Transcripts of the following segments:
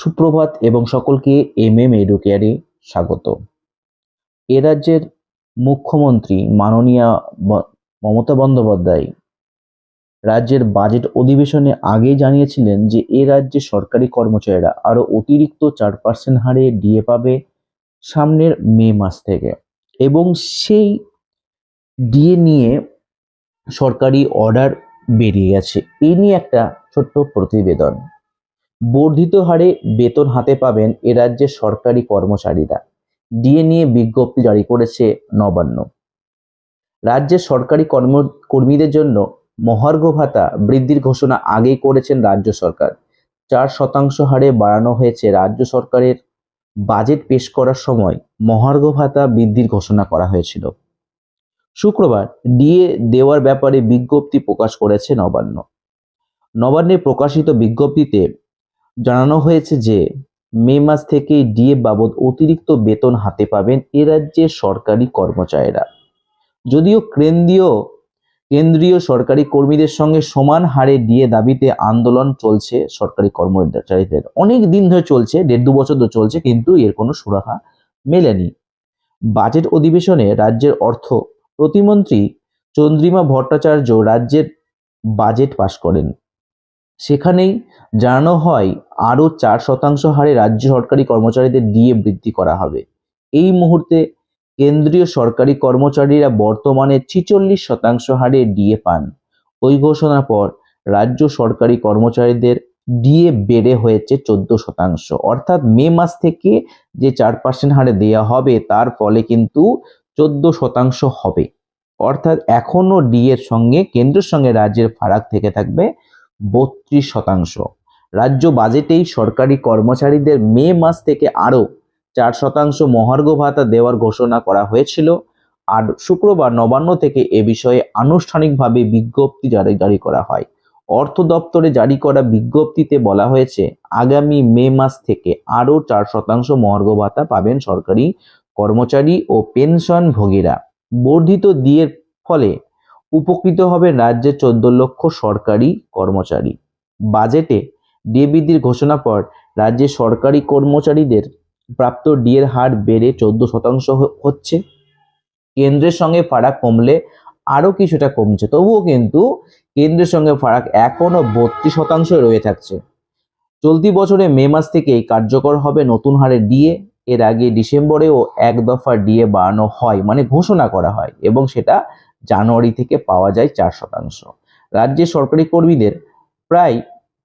সুপ্রভাত এবং সকলকে এম এম এডুকেয়ারে স্বাগত। এ রাজ্যের মুখ্যমন্ত্রী মাননীয়া মমতা বন্দ্যোপাধ্যায় রাজ্যের বাজেট অধিবেশনে আগেই জানিয়েছিলেন যে, এ রাজ্যে সরকারি কর্মচারীরা আরও অতিরিক্ত চার পার্সেন্ট হারে ডিএ পাবে সামনের মে মাস থেকে এবং সেই ডিএ নিয়ে সরকারি অর্ডার বেরিয়ে গেছে। এই নিয়ে একটা ছোট্ট প্রতিবেদন। বর্ধিত হারে বেতন হাতে পাবেন এ রাজ্যের সরকারি কর্মচারীরা। ডিএ নিয়ে বিজ্ঞপ্তি জারি করেছে নবান্ন। রাজ্যের সরকারি কর্ম, কর্মীদের জন্য মহার্ঘ ভাতা বৃদ্ধির ঘোষণা আগেই করেছেন রাজ্য সরকার। চার শতাংশ হারে বাড়ানো হয়েছে রাজ্য সরকারের বাজেট পেশ করার সময় মহার্ঘ ভাতা বৃদ্ধির ঘোষণা করা হয়েছিল। শুক্রবার ডিএ দেওয়ার ব্যাপারে বিজ্ঞপ্তি প্রকাশ করেছে নবান্ন। নবান্নে প্রকাশিত বিজ্ঞপ্তিতে জানানো হয়েছে যে, মে মাস থেকে ডিএ বাবদ অতিরিক্ত বেতন হাতে পাবেন এ রাজ্যের সরকারি কর্মচারীরা। যদিও কেন্দ্রীয় কেন্দ্রীয় সরকারি কর্মীদের সঙ্গে সমান হারে ডিএ দাবিতে আন্দোলন চলছে সরকারি কর্মচারীদের। অনেক দিন ধরে চলছে, দেড় দু বছর ধরে চলছে, কিন্তু এর কোনো সুরাহা মেলেনি। বাজেট অধিবেশনে রাজ্যের অর্থ প্রতিমন্ত্রী চন্দ্রিমা ভট্টাচার্য রাজ্যের বাজেট পাশ করেন। সেখানেই জানানো হয় আরও চার শতাংশ হারে রাজ্য সরকারি কর্মচারীদের ডিএ বৃদ্ধি করা হবে। এই মুহূর্তে কেন্দ্রীয় সরকারি কর্মচারীরা বর্তমানে ছিচল্লিশ শতাংশ হারে ডিএ পান। ওই ঘোষণার পর রাজ্য সরকারি কর্মচারীদের ডিএ বেড়ে হয়েছে চোদ্দ শতাংশ। অর্থাৎ মে মাস থেকে যে চার পার্সেন্ট হারে দেওয়া হবে, তার ফলে কিন্তু চোদ্দ শতাংশ হবে। অর্থাৎ এখনও ডিএর সঙ্গে, কেন্দ্রের সঙ্গে রাজ্যের ফারাক থেকে থাকবে বত্রিশ শতাংশ। রাজ্য বাজেটেই সরকারি কর্মচারীদের মে মাস থেকে আরও চার শতাংশ মহার্ঘ ভাতা দেওয়ার ঘোষণা করা হয়েছিল। আর শুক্রবার নবান্ন থেকে এ বিষয়ে আনুষ্ঠানিকভাবে বিজ্ঞপ্তি জারি জারি করা হয়। অর্থ দপ্তরে জারি করা বিজ্ঞপ্তিতে বলা হয়েছে, আগামী মে মাস থেকে আরও চার শতাংশ মহার্ঘ ভাতা পাবেন সরকারি কর্মচারী ও পেনশনভোগীরা বর্ধিত দিয়ের ফলে উপকৃত হবে রাজ্যের চোদ্দ লক্ষ সরকারি কর্মচারী। বাজেটে ডিএ বৃদ্ধির ঘোষণা পর রাজ্যে সরকারি কর্মচারীদের প্রাপ্ত ডিএর হার বেড়ে চোদ্দ শতাংশ হচ্ছে। কেন্দ্রের সঙ্গে ফারাক কমলে আরও কিছুটা কমছে। তবুও কিন্তু কেন্দ্রের সঙ্গে ফারাক এখনও বত্রিশ শতাংশ রয়ে থাকছে। চলতি বছরে মে মাস থেকেই কার্যকর হবে নতুন হারে ডিএ। এর আগে ডিসেম্বরেও এক দফা ডিএ বাড়ানো হয় মানে ঘোষণা করা হয় এবং সেটা জানুয়ারি থেকে পাওয়া যায় চার শতাংশ। রাজ্যের সরকারি কর্মীদের প্রায়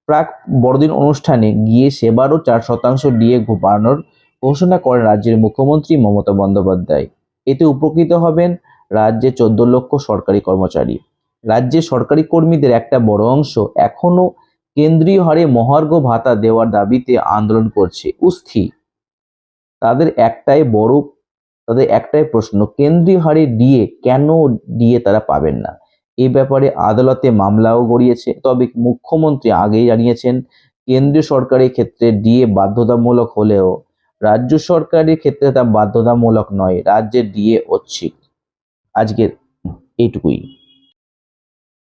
প্রাক বড়দিন অনুষ্ঠানে গিয়ে সেবারও চার শতাংশ ডিএ বাড়ানোর ঘোষণা করেন রাজ্যের মুখ্যমন্ত্রী মমতা বন্দ্যোপাধ্যায়। এতে উপকৃত হবেন রাজ্যে চোদ্দ লক্ষ সরকারি কর্মচারী। রাজ্যের সরকারি কর্মীদের একটা বড় অংশ এখনও কেন্দ্রীয় হারে মহার্ঘ ভাতা দেওয়ার দাবিতে আন্দোলন করছে। উস্থি। তাদের একটাই বড়, তাদের একটাই প্রশ্ন, কেন্দ্রীয় হারে ডিএ কেন ডিএ তারা পাবেন না? এই ব্যাপারে আদালতে মামলাও গড়িয়েছে। তবে মুখ্যমন্ত্রী আগেই জানিয়েছেন, কেন্দ্রীয় সরকারের ক্ষেত্রে ডিএ বাধ্যতামূলক হলেও রাজ্য সরকারের ক্ষেত্রে তা বাধ্যতামূলক নয়, রাজ্যের ডিএ ঐচ্ছিক। আজকের এইটুকুই।